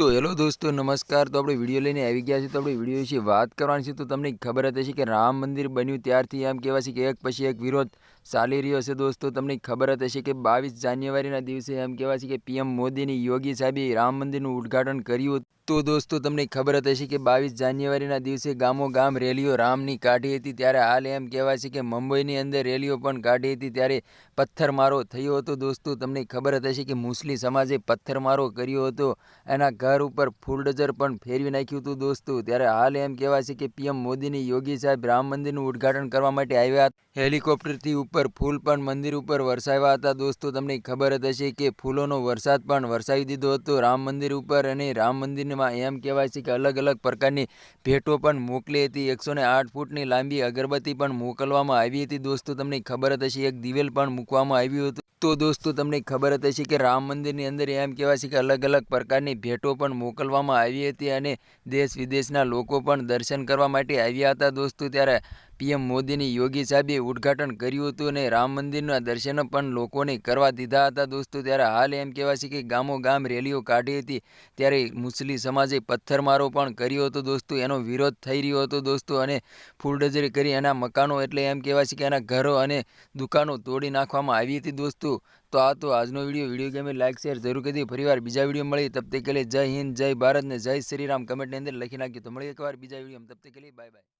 તો હેલો દોસ્તો, નમસ્કાર. તો આપણે વીડિયો લઈને આવી ગયા છીએ. તો આપણે વીડિયો વિશે વાત કરવાની છે. તો તમને ખબર હતી કે રામ મંદિર બન્યું ત્યારથી એમ કહેવાય છે કે એક પછી એક વિરોધ ચાલી રહ્યો છે દોસ્તો. તમને ખબર જ હશે કે બાવીસ જાન્યુઆરીના દિવસે એમ કહેવાય છે કે પીએમ મોદીની યોગી સાહેબે રામ મંદિરનું ઉદ્ઘાટન કર્યું. તો દોસ્તો, તમને ખબર જ હશે કે બાવીસ જાન્યુઆરીના દિવસે ગામો ગામ રેલીઓ રામની કાઢી હતી. ત્યારે હાલ એમ કહેવાય છે કે મુંબઈની અંદર રેલીઓ પણ કાઢી હતી. ત્યારે પથ્થરમારો થયો હતો દોસ્તો. તમને ખબર જ હશે કે મુસ્લિમ સમાજે પથ્થરમારો કર્યો હતો. એના ઘર ઉપર ફૂલડજર પણ ફેરવી નાખ્યું હતું દોસ્તો. ત્યારે હાલ એમ કહેવાય છે કે પીએમ મોદીની યોગી સાહેબ રામ મંદિરનું ઉદ્ઘાટન કરવા માટે આવ્યા હેલિકોપ્ટરથી ઉપર ફૂલ પણ મંદિર ઉપર વરસાવ્યા હતા. દોસ્તો, તમને ખબર જ હશે કે ફૂલોનો વરસાદ પણ વરસાવી દીધો હતો. રામ મંદિર ઉપર અને રામ મંદિરમાં એમ કહેવાય છે કે અલગ અલગ પ્રકારની ભેટો પણ મોકલી હતી. એકસો આઠ ફૂટની લાંબી અગરબત્તી પણ મોકલવામાં આવી હતી. દોસ્તો, તમને ખબર જ હશે, એક દિવેલ પણ મૂકવામાં આવ્યું હતું. તો દોસ્તો, તમને ખબર જ હશે કે રામ મંદિરની અંદર એમ કહેવાય છે કે અલગ અલગ પ્રકારની ભેટો પણ મોકલવામાં આવી હતી અને દેશ વિદેશના લોકો પણ દર્શન કરવા માટે આવ્યા હતા. દોસ્તો, ત્યારે પીએમ મોદીની યોગી સાહેબે ઉદ્ઘાટન કર્યું હતું અને રામ મંદિરના દર્શન પણ લોકોને કરવા દીધા હતા. દોસ્તો, ત્યારે હાલ એમ કહેવાય છે કે ગામો ગામ રેલીઓ કાઢી હતી, ત્યારે મુસ્લિમ સમાજે પથ્થરમારો પણ કર્યો હતો. દોસ્તો, એનો વિરોધ થઈ રહ્યો હતો દોસ્તો, અને ફૂલડજરી કરી એના મકાનો, એટલે એમ કહેવાય છે કે એના ઘરો અને દુકાનો તોડી નાખવામાં આવી હતી દોસ્તો. તો આ તો આજનો વીડિયો. વીડિયો ગમે લાઈક, શેર જરૂર કરી ફરીવાર બીજા વીડિયો મળી તબ કે જય હિન્દ, જય ભારત ને જય શ્રી રામ. કમેન્ટની અંદર લખી નાખ્યું તો મળી એકવાર બીજા વીડિયો તબ કે બાય બાય